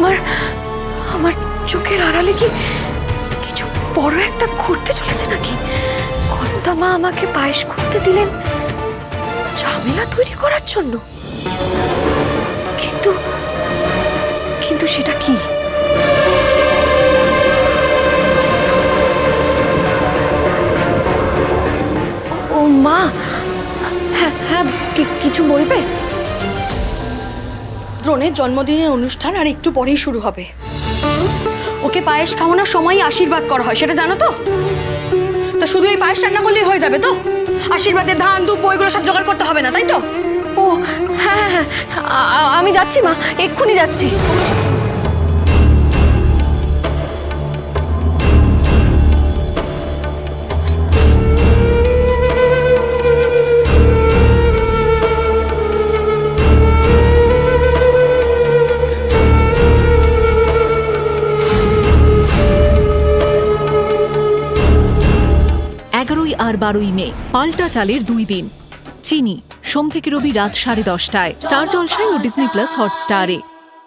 আমার আমার চোখের আড়ালে কি কিছু বড় একটা ঘুরতে চলেছে নাকি? কর্তা মা আমাকে পায়েস করতে দিলেন ঝামেলা তৈরি করার জন্য। কিন্তু কিন্তু সেটা কি? ও- মা! হ্যাঁ হ্যাঁ কিছু দ্রোণের জন্মদিনের অনুষ্ঠান আর একটু পরেই শুরু হবে। ওকে পায়েস খাওয়ানোর সময় আশীর্বাদ করা হয়, সেটা জানো তো? তো শুধু এই পায়েস রান্না করলেই হয়ে যাবে তো? আশীর্বাদের ধান দুপ বইগুলো সব জোগাড় করতে হবে না, তাই তো? ও হ্যাঁ হ্যাঁ হ্যাঁ। আমি যাচ্ছি, মা, এক্ষুনি যাচ্ছি। এগারোই আর বারোই মে, পাল্টা চালের দুই দিন। চিনি, সোম থেকে রবি রাত সাড়ে দশটায়, স্টার জলসায় ও ডিজনি প্লাস হটস্টারে।